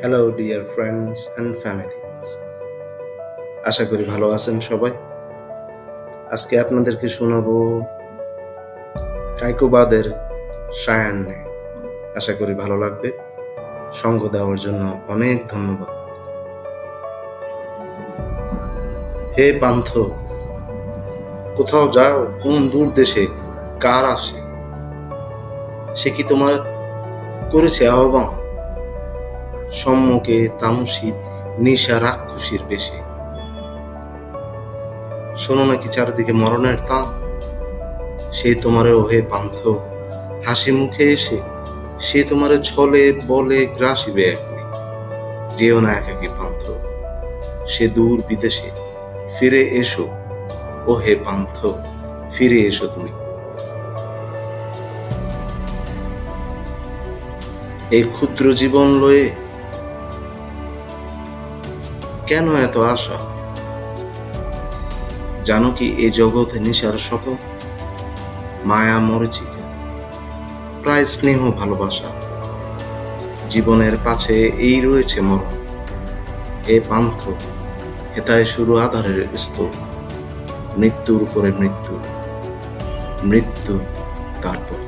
Hello dear friends and families আশা করি ভালো আছেন সবাই। আজকে আপনাদেরকে শোনাবো কাইকোবাদের সায়ান নেই আশা করি ভালো লাগবে। সঙ্গ দেওয়ার জন্য অনেক ধন্যবাদ। হে পান্থ, কোথাও যাও, কোন দূর দেশে, কার আসে? সে কি তোমার করেছে আহ্বান? সম্মুখে তামসী নিশা রাক্ষসীর বেশে। শোনো নাকি চারিদিকে মরণের তান সে তোমারে ওহে পান্থ, হাসি মুখে এসে সে তোমারে ছলে বলে গ্রাসিবে একনি যেও না একাকি পান্থ, সে দূর বিদেশে ফিরে এসো। ওহে পান্থ, ফিরে এসো তুমি। এই ক্ষুদ্র জীবন লয়ে কেন এত আশা? জানো কি এ জগতে নিশার স্বপন মায়া মরিচিকা প্রায় স্নেহ ভালোবাসা। জীবনের পাছে এই রয়েছে মরণ। এ পান্থ, হেতায় শুরু আধারের স্তর মৃত্যুর উপরে মৃত্যু মৃত্যু তারপর।